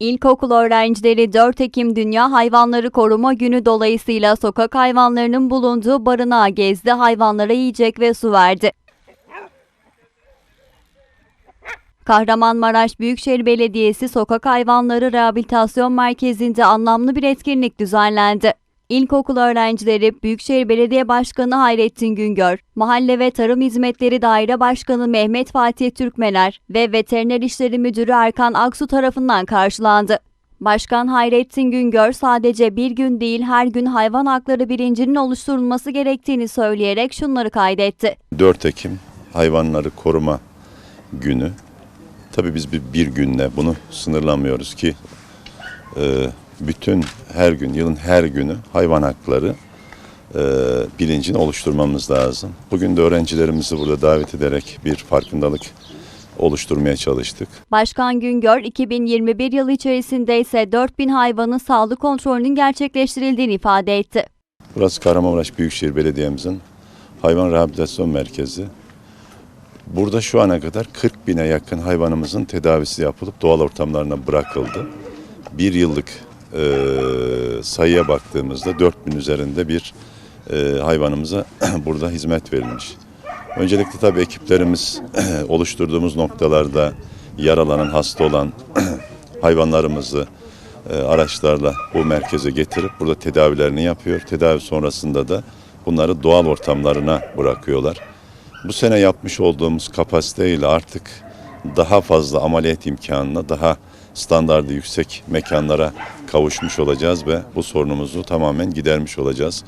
İlkokul öğrencileri 4 Ekim Dünya Hayvanları Koruma Günü dolayısıyla sokak hayvanlarının bulunduğu barınağı gezdi, hayvanlara yiyecek ve su verdi. Kahramanmaraş Büyükşehir Belediyesi Sokak Hayvanları Rehabilitasyon Merkezi'nde anlamlı bir etkinlik düzenlendi. İlkokul öğrencileri Büyükşehir Belediye Başkanı Hayrettin Güngör, Mahalle ve Tarım Hizmetleri Daire Başkanı Mehmet Fatih Türkmener ve Veteriner İşleri Müdürü Erkan Aksu tarafından karşılandı. Başkan Hayrettin Güngör sadece bir gün değil her gün hayvan hakları bilincinin oluşturulması gerektiğini söyleyerek şunları kaydetti. 4 Ekim Hayvanları Koruma Günü. Tabii biz bir, bir günle bunu sınırlamıyoruz ki e, bütün her gün, yılın her günü hayvan hakları e, bilincini oluşturmamız lazım. Bugün de öğrencilerimizi burada davet ederek bir farkındalık oluşturmaya çalıştık. Başkan Güngör 2021 yılı içerisinde ise 4000 hayvanın sağlık kontrolünün gerçekleştirildiğini ifade etti. Burası Kahramanmaraş Büyükşehir Belediye'mizin hayvan rehabilitasyon merkezi. Burada şu ana kadar 40 bine yakın hayvanımızın tedavisi yapılıp doğal ortamlarına bırakıldı. Bir yıllık e, sayıya baktığımızda 4000 üzerinde bir e, hayvanımıza burada hizmet verilmiş. Öncelikle tabii ekiplerimiz oluşturduğumuz noktalarda yaralanan, hasta olan hayvanlarımızı e, araçlarla bu merkeze getirip burada tedavilerini yapıyor. Tedavi sonrasında da bunları doğal ortamlarına bırakıyorlar. Bu sene yapmış olduğumuz kapasiteyle artık daha fazla ameliyat imkanına, daha standardı yüksek mekanlara kavuşmuş olacağız ve bu sorunumuzu tamamen gidermiş olacağız.